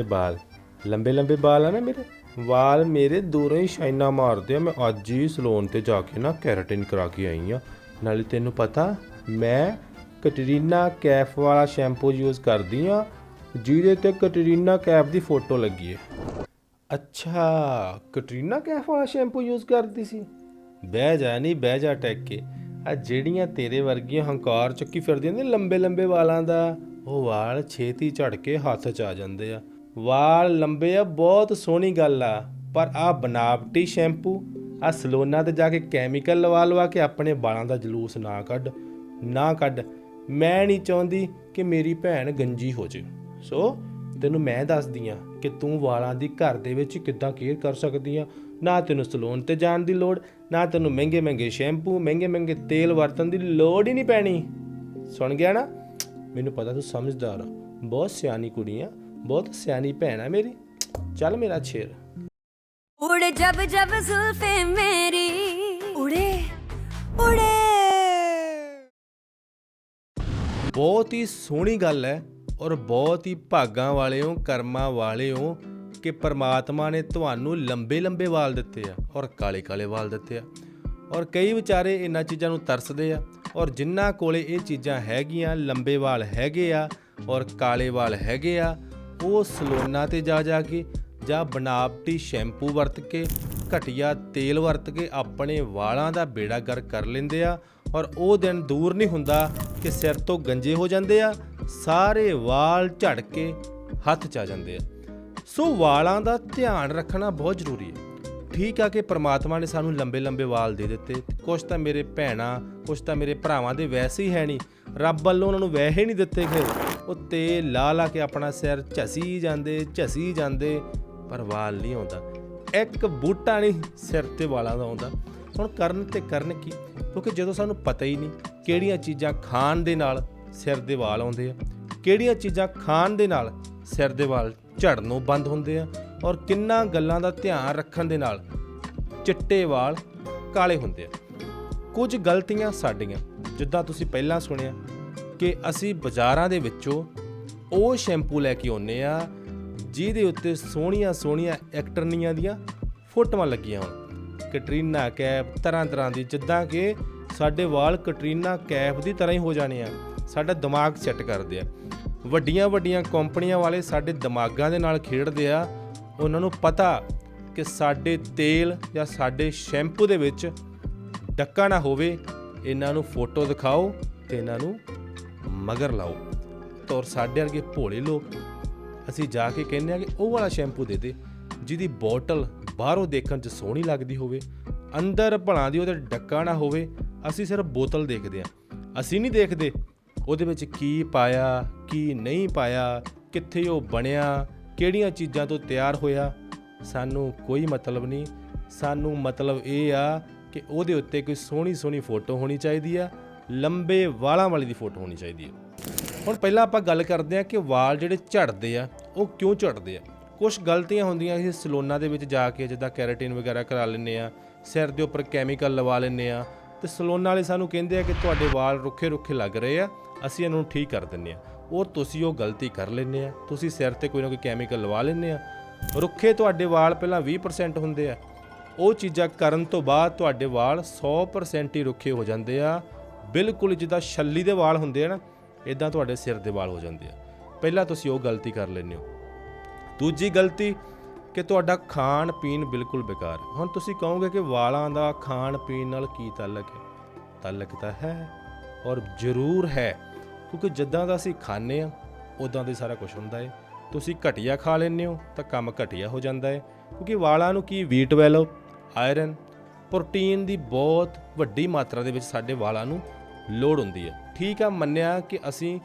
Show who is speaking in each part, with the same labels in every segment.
Speaker 1: ਇਹ ਲੰਬੇ ਲੰਬੇ ਬਾਲ ਆ ਨਾ ਮੇਰੇ? ਵਾਲ ਮੇਰੇ ਦੂਰੋਂ ਹੀ ਸ਼ਾਈਨਾ ਮਾਰਦੇ ਆ। ਮੈਂ ਅੱਜ ਹੀ ਸਲੂਨ ਤੇ ਜਾ ਕੇ ਨਾ ਕੈਰਾਟਿਨ ਕਰਾ ਕੇ ਆਈ ਆ। ਨਾਲੇ ਤੈਨੂੰ ਪਤਾ, ਮੈਂ ਕਟਰੀਨਾ ਕੈਫ ਵਾਲਾ ਸ਼ੈਂਪੂ ਯੂਜ਼ ਕਰਦੀ ਆ, ਜਿਹਦੇ ਤੇ ਕਟਰੀਨਾ ਕੈਫ ਦੀ ਫੋਟੋ ਲੱਗੀ ਹੈ। ਅੱਛਾ, ਕਟਰੀਨਾ ਕੈਫ ਵਾਲਾ ਸ਼ੈਂਪੂ ਯੂਜ਼ ਕਰਦੀ ਸੀ? ਬਹਿ ਜਾ ਨਹੀਂ ਬਹਿ ਜਾ ਟੈਕ ਕੇ। ਆ ਜਿਹੜੀਆਂ ਤੇਰੇ ਵਰਗੀਆਂ ਹੰਕਾਰ ਚੱਕੀ ਫਿਰਦੀਆਂ ਨੇ ਲੰਬੇ ਲੰਬੇ ਵਾਲਾਂ ਦਾ, ਉਹ ਵਾਲ ਛੇਤੀ ਝੜ ਕੇ ਹੱਥ 'ਚ ਆ ਜਾਂਦੇ ਆ। ਵਾਲ ਲੰਬੇ ਆ, ਬਹੁਤ ਸੋਹਣੀ ਗੱਲ ਆ। ਪਰ ਆ ਬਨਾਵਟੀ ਸ਼ੈਂਪੂ ਆ ਸਲੋਨਾ ਤੇ ਜਾ ਕੇ ਕੈਮੀਕਲ ਲਵਾ ਲਵਾ ਕੇ ਆਪਣੇ ਵਾਲਾਂ ਦਾ ਜਲੂਸ ਨਾ ਕੱਢ ਨਾ ਕੱਢ। ਮੈਂ ਨਹੀਂ ਚਾਹੁੰਦੀ ਕਿ ਮੇਰੀ ਭੈਣ ਗੰਜੀ ਹੋ ਜੇ। ਸੋ, ਤੈਨੂੰ ਮੈਂ ਦੱਸਦੀ ਆ ਕਿ ਤੂੰ ਵਾਲਾਂ ਦੀ ਘਰ ਦੇ ਵਿੱਚ ਕਿੱਦਾਂ ਕੇਅਰ ਕਰ ਸਕਦੀ ਆ? ਨਾ ਤੈਨੂੰ ਸਲੂਨ ਤੇ ਜਾਣ ਦੀ ਲੋੜ ਨਾ ਤੈਨੂੰ ਮਹਿੰਗੇ ਮਹਿੰਗੇ ਸ਼ੈਂਪੂ ਮਹਿੰਗੇ ਮਹਿੰਗੇ ਤੇਲ ਵਰਤਣ ਦੀ ਲੋੜ ਹੀ ਨਹੀਂ ਪੈਣੀ। ਸੁਣ ਗਿਆ ਨਾ? ਮੈਨੂੰ ਪਤਾ ਤੂੰ ਸਮਝਦਾਰ ਆ। ਬਹੁਤ ਸਿਆਣੀ ਕੁੜੀ ਆ ਬਹੁਤ ਸਿਆਣੀ ਭੈਣ ਆ ਮੇਰੀ। ਚੱਲ ਮੇਰਾ ਛੇਰ।
Speaker 2: ਉੜੇ ਜਬ ਜਬ ਜ਼ੁਲਫੇ ਮੇਰੀ। ਉੜੇ ਉੜੇ।
Speaker 1: ਬਹੁਤ ਹੀ ਸੋਹਣੀ ਗੱਲ ਹੈ ਔਰ ਬਹੁਤ ਹੀ ਭਾਗਾਂ ਵਾਲੇ ਹੋ ਕਰਮਾਂ ਵਾਲੇ ਹੋ ਕਿ ਪਰਮਾਤਮਾ ਨੇ ਤੁਹਾਨੂੰ ਲੰਬੇ ਲੰਬੇ ਵਾਲ ਦਿੱਤੇ ਆ ਔਰ ਕਾਲੇ ਕਾਲੇ ਵਾਲ ਦਿੱਤੇ ਆ। ਔਰ ਕਈ ਵਿਚਾਰੇ ਇਹਨਾਂ ਚੀਜ਼ਾਂ ਨੂੰ ਤਰਸਦੇ ਆ ਔਰ ਜਿਨ੍ਹਾਂ ਕੋਲੇ ਇਹ ਚੀਜ਼ਾਂ ਹੈਗੀਆਂ, ਲੰਬੇ ਵਾਲ ਹੈਗੇ ਆ ਔਰ ਕਾਲੇ ਵਾਲ ਹੈਗੇ ਆ, ਉਹ ਸਲੋਨਾ ਤੇ ਜਾ ਜਾ ਕੇ ਜਾਂ ਬਨਾਵਟੀ ਸ਼ੈਂਪੂ ਵਰਤ ਕੇ, ਘਟੀਆ ਤੇਲ ਵਰਤ ਕੇ ਆਪਣੇ ਵਾਲਾਂ ਦਾ ਬੇੜਾ ਗਰ ਕਰ ਲੈਂਦੇ ਆ ਔਰ ਉਹ ਦਿਨ ਦੂਰ ਨਹੀਂ ਹੁੰਦਾ ਕਿ ਸਿਰ ਤੋਂ ਗੰਜੇ ਹੋ ਜਾਂਦੇ ਆ ਸਾਰੇ ਵਾਲ ਝੜ ਕੇ ਹੱਥ 'ਚ ਆ ਜਾਂਦੇ ਆ। ਸੋ ਵਾਲਾਂ ਦਾ ਧਿਆਨ ਰੱਖਣਾ ਬਹੁਤ ਜ਼ਰੂਰੀ ਹੈ। ਠੀਕ ਆ ਕਿ ਪ੍ਰਮਾਤਮਾ ਨੇ ਸਾਨੂੰ ਲੰਬੇ ਲੰਬੇ ਵਾਲ ਦੇ ਦਿੱਤੇ। ਕੁਝ ਤਾਂ ਮੇਰੇ ਭੈਣਾਂ ਕੁਝ ਤਾਂ ਮੇਰੇ ਭਰਾਵਾਂ ਦੇ ਵੈਸੇ ਹੀ ਹੈ ਨਹੀਂ। ਰੱਬ ਵੱਲੋਂ ਉਹਨਾਂ ਨੂੰ ਵੈਸੇ ਨਹੀਂ ਦਿੱਤੇ ਗਏ। ਉਹ ਤੇ ਲਾ ਲਾ ਕੇ ਆਪਣਾ ਸਿਰ ਝਸੀ ਜਾਂਦੇ ਝਸੀ ਜਾਂਦੇ, ਪਰ ਵਾਲ ਨਹੀਂ ਆਉਂਦਾ। ਇੱਕ ਬੂਟਾ ਨਹੀਂ ਸਿਰ ਤੇ ਵਾਲਾਂ ਦਾ ਆਉਂਦਾ। ਹੁਣ ਕਰਨ ਤੇ ਕਰਨ ਕੀ? ਕਿਉਂਕਿ ਜਦੋਂ ਸਾਨੂੰ ਪਤਾ ਹੀ ਨਹੀਂ ਕਿਹੜੀਆਂ ਚੀਜ਼ਾਂ ਖਾਣ ਦੇ ਨਾਲ ਸਿਰ ਦੇ ਵਾਲ ਆਉਂਦੇ ਆ। ਕਿਹੜੀਆਂ ਚੀਜ਼ਾਂ ਖਾਣ ਦੇ ਨਾਲ ਸਿਰ ਦੇ ਵਾਲ ਝੜਨੋਂ ਬੰਦ ਹੁੰਦੇ ਆ ਔਰ ਕਿੰਨਾ ਗੱਲਾਂ ਦਾ ਧਿਆਨ ਰੱਖਣ ਦੇ ਨਾਲ ਚਿੱਟੇ ਵਾਲ ਕਾਲੇ ਹੁੰਦੇ ਆ। ਕੁਝ ਗਲਤੀਆਂ ਸਾਡੀਆਂ, ਜਿੱਦਾਂ ਤੁਸੀਂ ਪਹਿਲਾਂ ਸੁਣਿਆ ਕਿ ਅਸੀਂ ਬਾਜ਼ਾਰਾਂ ਦੇ ਵਿੱਚੋਂ ਉਹ ਸ਼ੈਂਪੂ ਲੈ ਕੇ ਆਉਂਦੇ ਆ, ਜਿਹਦੇ ਉੱਤੇ ਸੋਹਣੀਆਂ ਸੋਹਣੀਆਂ ਐਕਟਰਨੀਆਂ ਦੀਆਂ ਫੋਟੋਆਂ ਲੱਗੀਆਂ ਹੋਣ। ਕਟਰੀਨਾ ਕੈਫ ਤਰ੍ਹਾਂ ਤਰ੍ਹਾਂ ਦੀ, ਜਿੱਦਾਂ ਕਿ ਸਾਡੇ ਵਾਲ ਕਟਰੀਨਾ ਕੈਫ ਦੀ ਤਰ੍ਹਾਂ ਹੀ ਹੋ ਜਾਣੇ ਆ। ਸਾਡਾ ਦਿਮਾਗ ਸੈੱਟ ਕਰਦੇ ਆ। ਵੱਡੀਆਂ ਵੱਡੀਆਂ ਕੰਪਨੀਆਂ ਵਾਲੇ ਸਾਡੇ ਦਿਮਾਗਾਂ ਦੇ ਨਾਲ ਖੇਡਦੇ ਆ। ਉਹਨਾਂ ਨੂੰ ਪਤਾ ਕਿ ਸਾਡੇ ਤੇਲ ਜਾਂ ਸਾਡੇ ਸ਼ੈਂਪੂ ਦੇ ਵਿੱਚ ਡੱਕਾ ਨਾ ਹੋਵੇ। ਇਹਨਾਂ ਨੂੰ ਫੋਟੋ ਦਿਖਾਓ ਤੇ ਇਹਨਾਂ ਨੂੰ ਮਗਰ ਲਾਓ। ਤੌਰ ਸਾਡੇ ਵਰਗੇ ਭੋਲੇ ਲੋਕ, ਅਸੀਂ ਜਾ ਕੇ ਕਹਿੰਦੇ ਆ ਕਿ ਉਹ ਵਾਲਾ ਸ਼ੈਂਪੂ ਦੇ ਦੇ, ਜਿਹਦੀ ਬੋਟਲ ਬਾਹਰੋਂ ਦੇਖਣ 'ਚ ਸੋਹਣੀ ਲੱਗਦੀ ਹੋਵੇ। ਅੰਦਰ ਭਲਾਂ ਦੀ ਉਹਦੇ ਡੱਕਾ ਨਾ ਹੋਵੇ। ਅਸੀਂ ਸਿਰਫ ਬੋਤਲ ਦੇਖਦੇ ਆ। ਅਸੀਂ ਨਹੀਂ ਦੇਖਦੇ ਉਹਦੇ ਵਿੱਚ ਕੀ ਪਾਇਆ, ਕੀ ਨਹੀਂ ਪਾਇਆ, ਕਿੱਥੇ ਉਹ ਬਣਿਆ, ਕਿਹੜੀਆਂ ਚੀਜ਼ਾਂ ਤੋਂ ਤਿਆਰ ਹੋਇਆ, ਸਾਨੂੰ ਕੋਈ ਮਤਲਬ ਨਹੀਂ। ਸਾਨੂੰ ਮਤਲਬ ਇਹ ਆ ਕਿ ਉਹਦੇ ਉੱਤੇ ਕੋਈ ਸੋਹਣੀ ਸੋਹਣੀ ਫੋਟੋ ਹੋਣੀ ਚਾਹੀਦੀ ਆ, ਲੰਬੇ ਵਾਲਾਂ ਵਾਲੀ ਦੀ ਫੋਟੋ ਹੋਣੀ ਚਾਹੀਦੀ ਆ। ਹੁਣ ਪਹਿਲਾਂ ਆਪਾਂ ਗੱਲ ਕਰਦੇ ਆ ਕਿ ਵਾਲ ਜਿਹੜੇ ਝੜਦੇ ਆ, ਉਹ ਕਿਉਂ ਝੜਦੇ ਆ? ਕੁਝ ਗਲਤੀਆਂ ਹੁੰਦੀਆਂ ਅਸੀਂ ਸਲੋਨਾ ਦੇ ਵਿੱਚ ਜਾ ਕੇ, ਜਿੱਦਾਂ ਕੈਰਾਟਿਨ ਵਗੈਰਾ ਕਰਾ ਲੈਂਦੇ ਆ, ਸਿਰ ਦੇ ਉੱਪਰ ਕੈਮੀਕਲ ਲਵਾ ਲੈਂਦੇ ਆ। ਤੇ ਸਲੋਨਾ ਵਾਲੇ ਸਾਨੂੰ ਕਹਿੰਦੇ ਆ ਕਿ ਤੁਹਾਡੇ ਵਾਲ ਰੁੱਖੇ ਰੁੱਖੇ ਲੱਗ ਰਹੇ ਆ ਅਸੀਂ ਇਹਨਾਂ ਨੂੰ ਠੀਕ ਕਰ ਦਿੰਦੇ ਆ ਔਰ ਤੁਸੀਂ ਉਹ ਗਲਤੀ ਕਰ ਲੈਂਦੇ ਆ ਤੁਸੀਂ ਸਿਰ ਤੇ ਕੋਈ ਨਾ ਕੋਈ ਕੈਮੀਕਲ ਲਵਾ ਲੈਂਦੇ ਆ ਰੁੱਖੇ ਤੁਹਾਡੇ ਵਾਲ ਪਹਿਲਾਂ 20% ਹੁੰਦੇ ਆ। ਉਹ ਚੀਜ਼ਾਂ ਕਰਨ ਤੋਂ ਬਾਅਦ ਤੁਹਾਡੇ ਵਾਲ 100% ਹੀ ਰੁੱਖੇ ਹੋ ਜਾਂਦੇ ਆ। ਬਿਲਕੁਲ ਜਿੱਦਾਂ ਛੱਲੀ ਦੇ ਵਾਲ ਹੁੰਦੇ ਆ ਨਾ ਇਦਾਂ ਤੁਹਾਡੇ ਸਿਰ ਦੇ ਵਾਲ ਹੋ ਜਾਂਦੇ ਆ। ਪਹਿਲਾਂ ਤੁਸੀਂ ਉਹ ਗਲਤੀ ਕਰ ਲੈਂਦੇ ਹੋ। ਦੂਜੀ ਗਲਤੀ ਕਿ ਤੁਹਾਡਾ ਖਾਣ ਪੀਣ ਬਿਲਕੁਲ ਬੇਕਾਰ। ਹੈ। ਹੁਣ ਤੁਸੀਂ ਕਹੋਗੇ ਕਿ ਵਾਲਾਂ ਦਾ ਖਾਣ ਪੀਣ ਨਾਲ ਕੀ ਤਾਲਕ ਹੈ? ਤਾਲਕ ਤਾਂ ਹੈ ਔਰ ਜ਼ਰੂਰ ਹੈ। ਕਿਉਂਕਿ ਜਿੱਦਾਂ ਦਾ ਅਸੀਂ ਖਾਂਦੇ ਆ ਉਦਾਂ ਦਾ ਹੀ ਸਾਰਾ ਕੁਝ ਹੁੰਦਾ ਹੈ ਤੁਸੀਂ ਘਟੀਆ ਖਾ ਲੈਂਦੇ ਹੋ, ਤਾਂ ਕੰਮ ਘਟੀਆ ਹੋ ਜਾਂਦਾ ਹੈ ਕਿਉਂਕਿ ਵਾਲਾਂ ਨੂੰ ਕੀ B12 ਆਇਰਨ ਪ੍ਰੋਟੀਨ ਦੀ ਬਹੁਤ ਵੱਡੀ ਮਾਤਰਾ ਦੇ ਵਿੱਚ ਸਾਡੇ ਵਾਲਾਂ ਨੂੰ ਲੋੜ ਹੁੰਦੀ ਹੈ ਠੀਕ ਆ, ਮੰਨਿਆ ਕਿ ਅਸੀਂ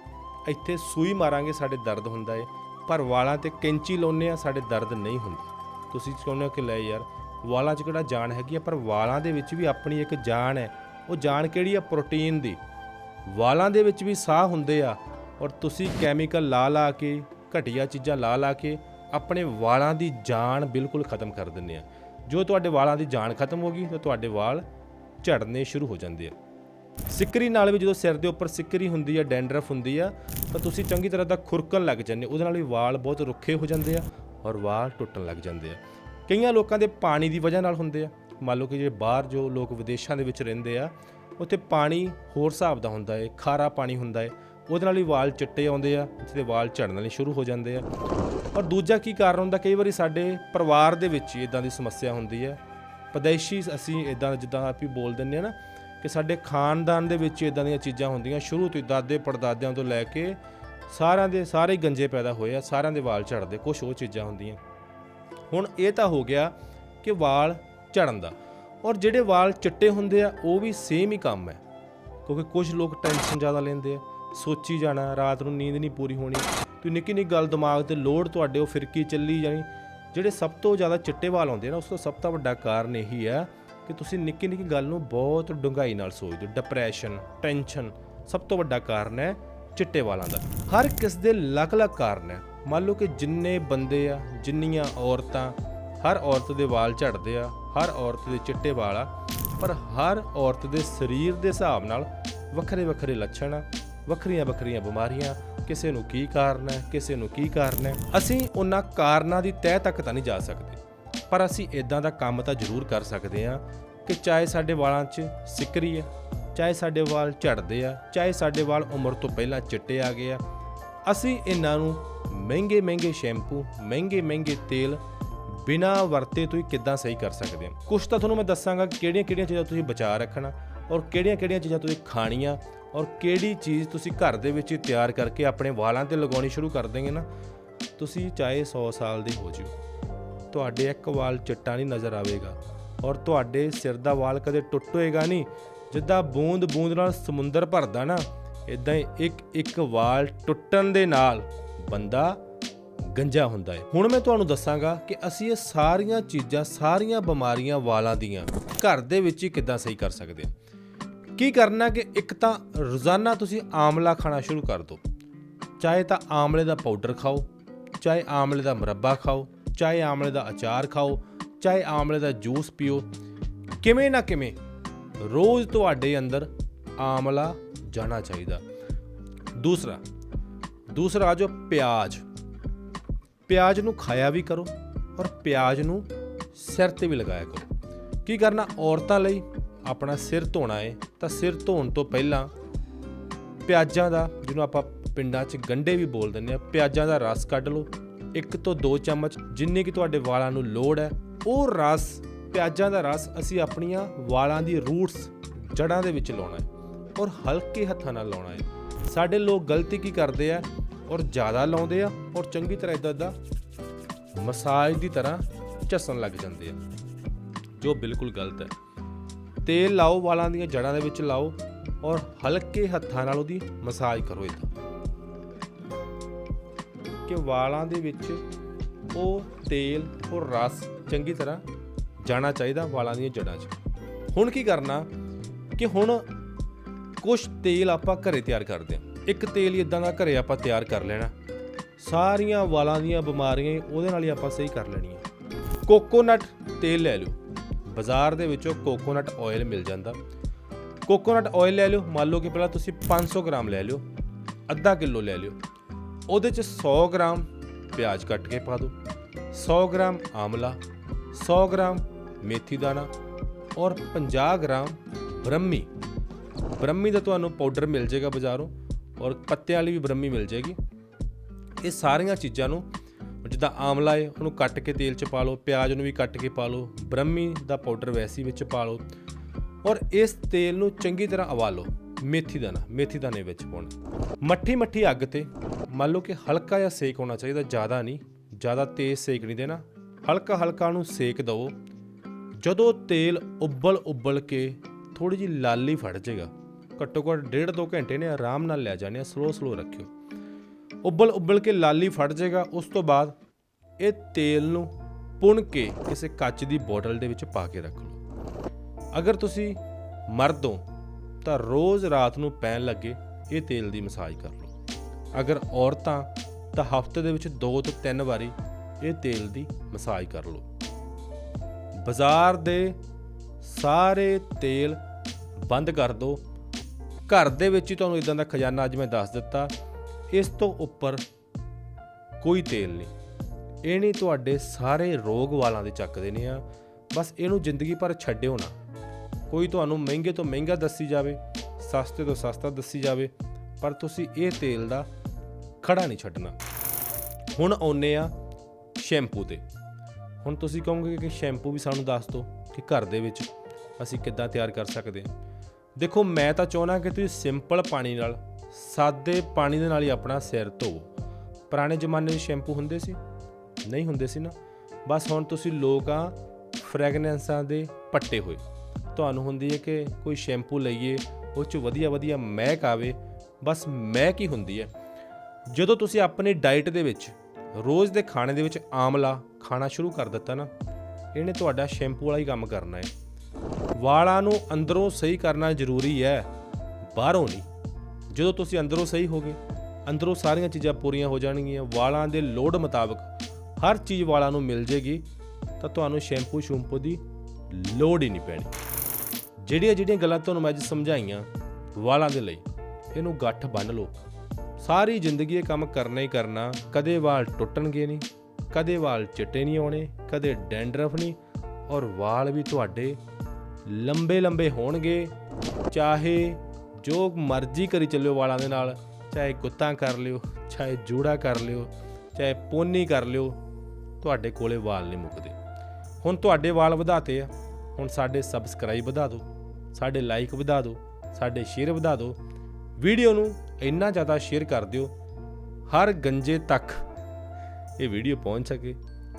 Speaker 1: ਇੱਥੇ ਸੂਈ ਮਾਰਾਂਗੇ, ਸਾਡੇ ਦਰਦ ਹੁੰਦਾ ਹੈ ਪਰ ਵਾਲਾਂ ਤੇ ਕੈਂਚੀ ਲਾਉਂਦੇ ਆ ਸਾਡੇ ਦਰਦ ਨਹੀਂ ਹੁੰਦੀ। ਤੁਸੀਂ ਚਾਹੁੰਦੇ ਹੋ ਕਿ ਲੈ ਯਾਰ, ਵਾਲਾਂ 'ਚ ਕਿਹੜਾ ਜਾਨ ਹੈਗੀ ਆ, ਪਰ ਵਾਲਾਂ ਦੇ ਵਿੱਚ ਵੀ ਆਪਣੀ ਇੱਕ ਜਾਨ ਹੈ। ਉਹ ਜਾਨ ਕਿਹੜੀ ਆ? ਪ੍ਰੋਟੀਨ ਦੀ। ਵਾਲਾਂ ਦੇ ਵਿੱਚ ਵੀ ਸਾਹ ਹੁੰਦੇ ਆ ਔਰ ਤੁਸੀਂ ਕੈਮੀਕਲ ਲਾ ਲਾ ਕੇ, ਘਟੀਆ ਚੀਜ਼ਾਂ ਲਾ ਲਾ ਕੇ ਆਪਣੇ ਵਾਲਾਂ ਦੀ ਜਾਨ ਬਿਲਕੁਲ ਖਤਮ ਕਰ ਦਿੰਦੇ ਆ। ਜੋ ਤੁਹਾਡੇ ਵਾਲਾਂ ਦੀ ਜਾਨ ਖਤਮ ਹੋ ਗਈ, ਤਾਂ ਤੁਹਾਡੇ ਵਾਲ ਝੜਨੇ ਸ਼ੁਰੂ ਹੋ ਜਾਂਦੇ ਆ। ਸਿੱਕਰੀ ਨਾਲ ਵੀ ਜਦੋਂ ਸਿਰ ਦੇ ਉੱਪਰ ਸਿੱਕਰੀ ਹੁੰਦੀ ਆ, ਡੈਂਡਰਫ ਹੁੰਦੀ ਆ, ਤਾਂ ਤੁਸੀਂ ਚੰਗੀ ਤਰ੍ਹਾਂ ਦਾ ਖੁਰਕਣ ਲੱਗ ਜਾਂਦੇ ਉਹਦੇ ਨਾਲ ਵੀ ਵਾਲ ਬਹੁਤ ਰੁੱਖੇ ਹੋ ਜਾਂਦੇ ਆ ਔਰ ਵਾਲ ਟੁੱਟਣ ਲੱਗ ਜਾਂਦੇ ਆ। ਕਈਆਂ ਲੋਕਾਂ ਦੇ ਪਾਣੀ ਦੀ ਵਜ੍ਹਾ ਨਾਲ ਹੁੰਦੇ ਆ। ਮੰਨ ਲਓ ਕਿ ਜਿਹੜੇ ਬਾਹਰ ਜੋ ਲੋਕ ਵਿਦੇਸ਼ਾਂ ਦੇ ਵਿੱਚ ਰਹਿੰਦੇ ਆ ਉੱਥੇ ਪਾਣੀ ਹੋਰ ਹਿਸਾਬ ਦਾ ਹੁੰਦਾ ਹੈ ਖਾਰਾ ਪਾਣੀ ਹੁੰਦਾ ਹੈ ਉਹਦੇ ਨਾਲ ਵੀ ਵਾਲ ਚਿੱਟੇ ਆਉਂਦੇ ਆ ਤੇ ਵਾਲ ਝੜਨ ਲਈ ਸ਼ੁਰੂ ਹੋ ਜਾਂਦੇ ਆ। ਔਰ ਦੂਜਾ ਕੀ ਕਾਰਨ ਹੁੰਦਾ, ਕਈ ਵਾਰੀ ਸਾਡੇ ਪਰਿਵਾਰ ਦੇ ਵਿੱਚ ਹੀ ਇਦਾਂ ਦੀ ਸਮੱਸਿਆ ਹੁੰਦੀ ਹੈ ਪਦੈਸ਼ੀ ਅਸੀਂ ਇਦਾਂ ਜਿੱਦਾਂ ਆਪ ਹੀ ਬੋਲ ਦਿੰਦੇ ਆ ਨਾ, ਕਿ ਸਾਡੇ ਖਾਨਦਾਨ ਦੇ ਵਿੱਚ ਇਦਾਂ ਦੀਆਂ ਚੀਜ਼ਾਂ ਹੁੰਦੀਆਂ। ਸ਼ੁਰੂ ਤੋਂ ਹੀ ਦਾਦੇ ਪੜਦਾਦਿਆਂ ਤੋਂ ਲੈ ਕੇ ਸਾਰਿਆਂ ਦੇ, ਸਾਰੇ ਗੰਜੇ ਪੈਦਾ ਹੋਏ ਆ, ਸਾਰਿਆਂ ਦੇ ਵਾਲ ਝੜਦੇ ਕੁਝ ਉਹ ਚੀਜ਼ਾਂ ਹੁੰਦੀਆਂ। ਹੁਣ ਇਹ ਤਾਂ ਹੋ ਗਿਆ ਕਿ ਵਾਲ ਝੜਨ ਦਾ। ਔਰ ਜਿਹੜੇ ਵਾਲ ਚਿੱਟੇ ਹੁੰਦੇ ਆ, ਉਹ ਵੀ ਸੇਮ ਹੀ ਕੰਮ ਹੈ। ਕਿਉਂਕਿ ਕੁਝ ਲੋਕ ਟੈਨਸ਼ਨ ਜ਼ਿਆਦਾ ਲੈਂਦੇ ਆ। ਸੋਚੀ ਜਾਣਾ, ਰਾਤ ਨੂੰ ਨੀਂਦ ਨਹੀਂ ਪੂਰੀ ਹੋਣੀ। ਤੁਸੀਂ ਨਿੱਕੀ ਨਿੱਕੀ ਗੱਲ ਦਿਮਾਗ ਤੇ ਲੋਡ ਤੁਹਾਡੇ, ਉਹ ਫਿਰਕੀ ਚੱਲੀ ਜਾਣੀ। ਜਿਹੜੇ ਸਭ ਤੋਂ ਜ਼ਿਆਦਾ ਚਿੱਟੇ ਵਾਲ ਆਉਂਦੇ ਆ ਨਾ, ਉਸ ਤੋਂ ਸਭ ਤੋਂ ਵੱਡਾ ਕਾਰਨ ਇਹੀ ਆ ਕਿ ਤੁਸੀਂ ਨਿੱਕੀ ਨਿੱਕੀ ਗੱਲ ਨੂੰ ਬਹੁਤ ਡੂੰਘਾਈ ਨਾਲ ਸੋਚਦੇ ਹੋ। ਡਿਪਰੈਸ਼ਨ ਟੈਨਸ਼ਨ ਸਭ ਤੋਂ ਵੱਡਾ ਕਾਰਨ ਹੈ ਚਿੱਟੇ ਵਾਲਾਂ ਦਾ। ਹਰ ਕਿਸ ਦੇ ਅਲੱਗ-ਅਲੱਗ ਕਾਰਨ ਹੈ। ਮੰਨ ਲਓ ਕਿ ਜਿੰਨੇ ਬੰਦੇ ਆ, ਜਿੰਨੀਆਂ ਔਰਤਾਂ, ਹਰ ਔਰਤ ਦੇ ਵਾਲ ਝੜਦੇ ਆ ਹਰ ਔਰਤ ਦੇ ਚਿੱਟੇ ਵਾਲ ਆ, ਪਰ ਹਰ ਔਰਤ ਦੇ ਸਰੀਰ ਦੇ ਹਿਸਾਬ ਨਾਲ ਵੱਖਰੇ ਵੱਖਰੇ ਲੱਛਣ ਆ, ਵੱਖਰੀਆਂ ਵੱਖਰੀਆਂ ਬਿਮਾਰੀਆਂ, ਕਿਸੇ ਨੂੰ ਕੀ ਕਾਰਨ ਹੈ, ਕਿਸੇ ਨੂੰ ਕੀ ਕਾਰਨ ਹੈ। ਅਸੀਂ ਉਹਨਾਂ ਕਾਰਨਾਂ ਦੀ ਤਹਿ ਤੱਕ ਤਾਂ ਨਹੀਂ ਜਾ ਸਕਦੇ, ਪਰ ਅਸੀਂ ਇਦਾਂ ਦਾ ਕੰਮ ਤਾਂ ਜ਼ਰੂਰ ਕਰ ਸਕਦੇ ਹਾਂ ਕਿ ਚਾਹੇ ਸਾਡੇ ਵਾਲਾਂ 'ਚ ਸਿੱਕਰੀ ਆ ਚਾਹੇ ਸਾਡੇ ਵਾਲ ਝੜਦੇ ਆ, ਚਾਹੇ ਸਾਡੇ ਵਾਲ ਉਮਰ ਤੋਂ ਪਹਿਲਾਂ ਚਿੱਟੇ ਆ ਗਏ ਆ, ਅਸੀਂ ਇਹਨਾਂ ਨੂੰ ਮਹਿੰਗੇ ਮਹਿੰਗੇ ਸ਼ੈਂਪੂ, ਮਹਿੰਗੇ ਮਹਿੰਗੇ ਤੇਲ ਬਿਨਾਂ ਵਰਤੇ ਤੁਸੀਂ ਕਿੱਦਾਂ ਸਹੀ ਕਰ ਸਕਦੇ ਹੋ? ਕੁਝ ਤਾਂ ਤੁਹਾਨੂੰ ਮੈਂ ਦੱਸਾਂਗਾ ਕਿਹੜੀਆਂ ਕਿਹੜੀਆਂ ਚੀਜ਼ਾਂ ਤੁਸੀਂ ਬਚਾ ਰੱਖਣਾ ਔਰ ਕਿਹੜੀਆਂ ਕਿਹੜੀਆਂ ਚੀਜ਼ਾਂ ਤੁਸੀਂ ਖਾਣੀਆਂ ਔਰ ਕਿਹੜੀ ਚੀਜ਼ ਤੁਸੀਂ ਘਰ ਦੇ ਵਿੱਚ ਹੀ ਤਿਆਰ ਕਰਕੇ ਆਪਣੇ ਵਾਲਾਂ ਤੇ ਲਗਾਉਣੀ ਸ਼ੁਰੂ ਕਰ ਦੇਂਗੇ ਨਾ, ਤੁਸੀਂ ਚਾਹੇ 100 ਸਾਲ ਦੇ ਹੋ ਜਿਓ। ਤੁਹਾਡੇ ਇੱਕ ਵਾਲ ਚਿੱਟਾ ਨਹੀਂ ਨਜ਼ਰ ਆਵੇਗਾ ਔਰ ਤੁਹਾਡੇ ਸਿਰ ਦਾ ਵਾਲ ਕਦੇ ਟੁੱਟੇਗਾ ਨਹੀਂ। ਜਿੱਦਾਂ ਬੂੰਦ ਬੂੰਦ ਨਾਲ ਸਮੁੰਦਰ ਭਰਦਾ ਨਾ ਇਦਾਂ ਹੀ ਇੱਕ ਇੱਕ ਵਾਲ ਟੁੱਟਣ ਦੇ ਨਾਲ ਬੰਦਾ ਗੰਜਾ ਹੁੰਦਾ ਹੈ ਹੁਣ ਮੈਂ ਤੁਹਾਨੂੰ ਦੱਸਾਂਗਾ ਕਿ ਅਸੀਂ ਇਹ ਸਾਰੀਆਂ ਚੀਜ਼ਾਂ, ਸਾਰੀਆਂ ਬਿਮਾਰੀਆਂ ਵਾਲਾਂ ਦੀਆਂ, ਘਰ ਦੇ ਵਿੱਚ ਹੀ ਕਿੱਦਾਂ ਸਹੀ ਕਰ ਸਕਦੇ ਹਾਂ। ਕੀ ਕਰਨਾ ਕਿ ਇੱਕ ਤਾਂ ਰੋਜ਼ਾਨਾ ਤੁਸੀਂ ਆਮਲਾ ਖਾਣਾ ਸ਼ੁਰੂ ਕਰ ਦਿਓ। ਚਾਹੇ ਤਾਂ ਆਮਲੇ ਦਾ ਪਾਊਡਰ ਖਾਓ, ਚਾਹੇ ਆਮਲੇ ਦਾ ਮੁਰੱਬਾ ਖਾਓ, ਚਾਹੇ ਆਮਲੇ ਦਾ ਅਚਾਰ ਖਾਓ, ਚਾਹੇ ਆਮਲੇ ਦਾ ਜੂਸ ਪੀਓ। ਕਿਵੇਂ ਨਾ ਕਿਵੇਂ ਰੋਜ਼ ਤੁਹਾਡੇ ਅੰਦਰ ਆਮਲਾ ਜਾਣਾ ਚਾਹੀਦਾ। ਦੂਸਰਾ ਦੂਸਰਾ ਜੋ ਪਿਆਜ਼। ਪਿਆਜ਼ ਨੂੰ ਖਾਇਆ ਵੀ ਕਰੋ ਔਰ ਪਿਆਜ਼ ਨੂੰ ਸਿਰ ਤੇ ਵੀ ਲਗਾਇਆ ਕਰੋ। ਕੀ ਕਰਨਾ? ਔਰਤਾਂ ਲਈ ਆਪਣਾ ਸਿਰ ਧੋਣਾ ਹੈ ਤਾਂ ਸਿਰ ਧੋਣ ਤੋਂ ਪਹਿਲਾਂ ਪਿਆਜ਼ਾਂ ਦਾ, ਜਿਹਨੂੰ ਆਪਾਂ ਪਿੰਡਾਂ 'ਚ ਗੰਡੇ ਵੀ ਬੋਲ ਦਿੰਦੇ ਆ ਪਿਆਜ਼ਾਂ ਦਾ ਰਸ ਕੱਢ ਲਓ। ਇੱਕ ਤੋਂ ਦੋ ਚਮਚ ਜਿੰਨੇ ਕਿ ਤੁਹਾਡੇ ਵਾਲਾਂ ਨੂੰ ਲੋੜ ਹੈ, ਉਹ ਰਸ, ਪਿਆਜ਼ਾਂ ਦਾ ਰਸ ਅਸੀਂ ਆਪਣੀਆਂ ਵਾਲਾਂ ਦੀ ਰੂਟਸ ਜੜਾਂ ਦੇ ਵਿੱਚ ਲਾਉਣਾ ਹੈ ਔਰ ਹਲਕੇ ਹੱਥਾਂ ਨਾਲ ਲਾਉਣਾ ਹੈ। ਸਾਡੇ ਲੋਕ ਗਲਤੀ ਕੀ ਕਰਦੇ ਆ? ਔਰ ਜ਼ਿਆਦਾ ਲਾਉਂਦੇ ਆ ਔਰ ਚੰਗੀ ਤਰ੍ਹਾਂ ਇਦਾਂ ਦਾ ਮਸਾਜ ਦੀ ਤਰ੍ਹਾਂ ਝੱਸਣ ਲੱਗ ਜਾਂਦੇ ਆ। ਜੋ ਬਿਲਕੁਲ ਗਲਤ ਹੈ। ਤੇਲ ਲਾਓ, ਵਾਲਾਂ ਦੀਆਂ ਜੜਾਂ ਦੇ ਵਿੱਚ ਲਾਓ ਔਰ ਹਲਕੇ ਹੱਥਾਂ ਨਾਲ ਉਹਦੀ ਮਸਾਜ ਕਰੋ ਇਦਾਂ। ਕਿ ਵਾਲਾਂ ਦੇ ਵਿੱਚ ਉਹ ਤੇਲ ਔਰ ਰਸ ਚੰਗੀ ਤਰ੍ਹਾਂ ਜਾਣਾ ਚਾਹੀਦਾ ਵਾਲਾਂ ਦੀਆਂ ਜੜਾਂ 'ਚ। ਹੁਣ ਕੀ ਕਰਨਾ ਕਿ ਹੁਣ ਕੁਝ ਤੇਲ ਆਪਾਂ ਘਰੇ ਤਿਆਰ ਕਰਦੇ ਹਾਂ। ਇੱਕ ਤੇਲ ਹੀ ਇਦਾਂ ਦਾ ਘਰੇ ਆਪਾਂ ਤਿਆਰ ਕਰ ਲੈਣਾ। ਸਾਰੀਆਂ ਵਾਲਾਂ ਦੀਆਂ ਬਿਮਾਰੀਆਂ ਉਹਦੇ ਨਾਲ ਹੀ ਆਪਾਂ ਸਹੀ ਕਰ ਲੈਣੀਆਂ। ਕੋਕੋਨਟ ਤੇਲ ਲੈ ਲਓ। ਬਾਜ਼ਾਰ ਦੇ ਵਿੱਚੋਂ ਕੋਕੋਨਟ ਆਇਲ ਮਿਲ ਜਾਂਦਾ। ਕੋਕੋਨਟ ਆਇਲ ਲੈ ਲਿਓ। ਮੰਨ ਲਓ ਕਿ ਪਹਿਲਾਂ ਤੁਸੀਂ 500 ਗ੍ਰਾਮ ਲੈ ਲਿਓ। ਅੱਧਾ ਕਿਲੋ ਲੈ ਲਿਓ। ਉਹਦੇ ਚ 100 ਗ੍ਰਾਮ ਪਿਆਜ਼ ਕੱਟ ਕੇ ਪਾ ਦਿਓ। 100 ਗ੍ਰਾਮ ਆਮਲਾ 100 ਗ੍ਰਾਮ ਮੇਥੀ ਦਾਣਾ ਔਰ 50 ਗ੍ਰਾਮ ਬ੍ਰਹਮੀ। ਬ੍ਰਹਮੀ ਦਾ ਤੁਹਾਨੂੰ ਪਾਊਡਰ ਮਿਲ ਜਾਏਗਾ ਬਾਜ਼ਾਰੋਂ। ਔਰ ਪੱਤਿਆਂ ਵਾਲੀ ਵੀ ਬ੍ਰਹਮੀ ਮਿਲ ਜਾਏਗੀ। ਇਹ ਸਾਰੀਆਂ ਚੀਜ਼ਾਂ ਨੂੰ ਜਿੱਦਾਂ ਆਮਲਾ ਹੈ ਉਹਨੂੰ ਕੱਟ ਕੇ ਤੇਲ 'ਚ ਪਾ ਲਓ, ਪਿਆਜ਼ ਨੂੰ ਵੀ ਕੱਟ ਕੇ ਪਾ ਲਓ, ਬ੍ਰਹਮੀ ਦਾ ਪਾਊਡਰ ਵੈਸੀ ਵਿੱਚ ਪਾ ਲਓ ਔਰ ਇਸ ਤੇਲ ਨੂੰ ਚੰਗੀ ਤਰ੍ਹਾਂ ਉਬਾਲੋ ਮੇਥੀ ਦਾਣਾ, ਮੇਥੀ ਦਾਣੇ ਵਿੱਚ ਪਾਉਣਾ। ਮੱਠੀ ਮੱਠੀ ਅੱਗ ਤੇ ਮੰਨ ਲਓ ਕਿ ਹਲਕਾ ਜਿਹਾ ਸੇਕ ਹੋਣਾ ਚਾਹੀਦਾ, ਜ਼ਿਆਦਾ ਨਹੀਂ, ਜ਼ਿਆਦਾ ਤੇਜ਼ ਸੇਕ ਨਹੀਂ ਦੇਣਾ, ਹਲਕਾ ਹਲਕਾ ਨੂੰ ਸੇਕ ਦਿਓ ਜਦੋਂ ਤੇਲ ਉਬਲ ਉਬਲ ਕੇ ਥੋੜੀ ਜਿਹੀ ਲਾਲੀ ਫੜ ਜਾਏਗਾ ਘੱਟੋ ਘੱਟ ਡੇਢ ਦੋ ਘੰਟੇ ਨੇ ਆਰਾਮ ਨਾਲ ਲੈ ਜਾਣੇ ਆ ਸਲੋ ਸਲੋ ਰੱਖਿਓ। ਉਬਲ ਉਬਲ ਕੇ ਲਾਲੀ ਫਟ ਜਾਏਗਾ ਉਸ ਤੋਂ ਬਾਅਦ ਇਹ ਤੇਲ ਨੂੰ ਪੁਣ ਕੇ ਕਿਸੇ ਕੱਚ ਦੀ ਬੋਟਲ ਦੇ ਵਿੱਚ ਪਾ ਕੇ ਰੱਖ ਲਓ। ਅਗਰ ਤੁਸੀਂ ਮਰਦ ਹੋ, ਤਾਂ ਰੋਜ਼ ਰਾਤ ਨੂੰ ਪੈਣ ਲੱਗੇ ਇਹ ਤੇਲ ਦੀ ਮਸਾਜ ਕਰ ਲਓ। ਅਗਰ ਔਰਤਾਂ, ਤਾਂ ਹਫ਼ਤੇ ਦੇ ਵਿੱਚ 2 ਤੋਂ 3 ਵਾਰੀ ਇਹ ਤੇਲ ਦੀ ਮਸਾਜ ਕਰ ਲਓ। ਬਾਜ਼ਾਰ ਦੇ ਸਾਰੇ ਤੇਲ ਬੰਦ ਕਰ ਦਿਓ। ਘਰ ਦੇ ਵਿੱਚ ਹੀ ਤੁਹਾਨੂੰ ਇਦਾਂ ਦਾ ਖਜ਼ਾਨਾ ਅੱਜ ਮੈਂ ਦੱਸ ਦਿੱਤਾ। ਇਸ ਤੋਂ ਉੱਪਰ ਕੋਈ ਤੇਲ ਨਹੀਂ। ਇਹ ਨਹੀਂ ਤੁਹਾਡੇ ਸਾਰੇ ਰੋਗ ਵਾਲਾਂ ਦੇ ਚੱਕਦੇ ਨੇ ਆ। ਬਸ ਇਹਨੂੰ ਜ਼ਿੰਦਗੀ ਭਰ ਛੱਡਿਓ ਨਾ। ਕੋਈ ਤੁਹਾਨੂੰ ਮਹਿੰਗੇ ਤੋਂ ਮਹਿੰਗਾ ਦੱਸੀ ਜਾਵੇ, ਸਸਤੇ ਤੋਂ ਸਸਤਾ ਦੱਸੀ ਜਾਵੇ, ਪਰ ਤੁਸੀਂ ਇਹ ਤੇਲ ਦਾ ਖੜਾ ਨਹੀਂ ਛੱਡਣਾ। ਹੁਣ ਆਉਨੇ ਆ ਸ਼ੈਂਪੂ ਤੇ। ਹੁਣ ਤੁਸੀਂ ਕਹੋਗੇ ਕਿ ਸ਼ੈਂਪੂ ਵੀ ਸਾਨੂੰ ਦੱਸ ਦਿਓ ਕਿ ਘਰ ਦੇ ਵਿੱਚ ਅਸੀਂ ਕਿੱਦਾਂ ਤਿਆਰ ਕਰ ਸਕਦੇ ਹਾਂ ਦੇਖੋ, ਮੈਂ ਤਾਂ ਚਾਹੁੰਦਾ ਕਿ ਤੁਸੀਂ ਸਿੰਪਲ ਪਾਣੀ ਨਾਲ, ਸਾਦੇ ਪਾਣੀ ਦੇ ਨਾਲ ਹੀ ਆਪਣਾ ਸਿਰ ਧੋਵੋ। ਪੁਰਾਣੇ ਜ਼ਮਾਨੇ 'ਚ ਸ਼ੈਂਪੂ ਹੁੰਦੇ ਸੀ, ਨਹੀਂ ਹੁੰਦੇ ਸੀ ਨਾ। ਬਸ ਹੁਣ ਤੁਸੀਂ ਲੋਕ ਆ ਫ੍ਰੈਗਨੈਂਸਾਂ ਦੇ ਪੱਟੇ ਹੋਏ। ਤੁਹਾਨੂੰ ਹੁੰਦੀ ਹੈ ਕਿ ਕੋਈ ਸ਼ੈਂਪੂ ਲਈਏ, ਉਹ 'ਚ ਵਧੀਆ ਵਧੀਆ ਮਹਿਕ ਆਵੇ, ਬਸ ਮਹਿਕ ਹੀ ਹੁੰਦੀ ਹੈ। ਜਦੋਂ ਤੁਸੀਂ ਆਪਣੀ ਡਾਈਟ ਦੇ ਵਿੱਚ, ਰੋਜ਼ ਦੇ ਖਾਣੇ ਦੇ ਵਿੱਚ ਆਮਲਾ ਖਾਣਾ ਸ਼ੁਰੂ ਕਰ ਦਿੱਤਾ ਨਾ, ਇਹਨੇ ਤੁਹਾਡਾ ਸ਼ੈਂਪੂ ਵਾਲਾ ਹੀ ਕੰਮ ਕਰਨਾ ਹੈ। ਵਾਲਾਂ ਨੂੰ ਅੰਦਰੋਂ ਸਹੀ ਕਰਨਾ ਜ਼ਰੂਰੀ ਹੈ, ਬਾਹਰੋਂ ਨਹੀਂ। ਜਦੋਂ ਤੁਸੀਂ ਅੰਦਰੋਂ ਸਹੀ ਹੋਗੇ, ਅੰਦਰੋਂ ਸਾਰੀਆਂ ਚੀਜ਼ਾਂ ਪੂਰੀਆਂ ਹੋ ਜਾਣਗੀਆਂ, ਵਾਲਾਂ ਦੇ ਲੋੜ ਮੁਤਾਬਕ ਹਰ ਚੀਜ਼ ਵਾਲਾਂ ਨੂੰ ਮਿਲ ਜੇਗੀ, ਤਾਂ ਤੁਹਾਨੂੰ ਸ਼ੈਂਪੂ ਸ਼ੂੰਪੂ ਦੀ ਲੋੜ ਹੀ ਨਹੀਂ ਪੈਣੀ। ਜਿਹੜੀਆਂ ਜਿਹੜੀਆਂ ਗੱਲਾਂ ਤੁਹਾਨੂੰ ਮੈਂ ਅੱਜ ਸਮਝਾਈਆਂ ਵਾਲਾਂ ਦੇ ਲਈ, ਇਹਨੂੰ ਗੱਠ ਬੰਨ ਲਓ। ਸਾਰੀ ਜ਼ਿੰਦਗੀ ਇਹ ਕੰਮ ਕਰਨਾ ਹੀ ਕਰਨਾ, ਕਦੇ ਵਾਲ ਟੁੱਟਣਗੇ ਨਹੀਂ, ਕਦੇ ਵਾਲ ਚਿੱਟੇ ਨਹੀਂ ਆਉਣੇ, ਕਦੇ ਡੈਂਡਰਫ ਨਹੀਂ, ਔਰ ਵਾਲ ਵੀ ਤੁਹਾਡੇ ਲੰਬੇ ਲੰਬੇ ਹੋਣਗੇ, ਚਾਹੇ ਜੋ ਮਰਜ਼ੀ ਕਰੀ ਚੱਲਿਓ ਵਾਲਾਂ ਦੇ ਨਾਲ, ਚਾਹੇ ਗੁੱਤਾਂ ਕਰ ਲਿਓ, ਚਾਹੇ ਜੂੜਾ ਕਰ ਲਿਓ, ਚਾਹੇ ਪੋਨੀ ਕਰ ਲਿਓ, ਤੁਹਾਡੇ ਕੋਲੇ ਵਾਲ ਨਹੀਂ ਮੁੱਕਦੇ। ਹੁਣ ਤੁਹਾਡੇ ਵਾਲ ਵਧਾਤੇ ਆ, ਹੁਣ ਸਾਡੇ ਸਬਸਕ੍ਰਾਈਬ ਵਧਾ ਦਿਓ, ਸਾਡੇ ਲਾਈਕ ਵਧਾ ਦਿਓ, ਸਾਡੇ ਸ਼ੇਅਰ ਵਧਾ ਦਿਓ। ਵੀਡੀਓ ਨੂੰ ਇੰਨਾ ਜ਼ਿਆਦਾ ਸ਼ੇਅਰ ਕਰ ਦਿਓ, ਹਰ ਗੰਜੇ ਤੱਕ ਇਹ ਵੀਡੀਓ ਪਹੁੰਚ ਸਕੇ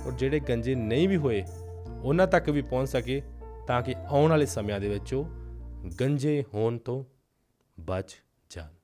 Speaker 1: ਔਰ ਜਿਹੜੇ ਗੰਜੇ ਨਹੀਂ ਵੀ ਹੋਏ, ਉਹਨਾਂ ਤੱਕ ਵੀ ਪਹੁੰਚ ਸਕੇ ਤਾਂ ਕਿ ਆਉਣ ਵਾਲੇ ਸਮਿਆਂ ਦੇ ਵਿੱਚ ਉਹ ਗੰਜੇ ਹੋਣ ਤੋਂ ਬਚ ਜਾਣ।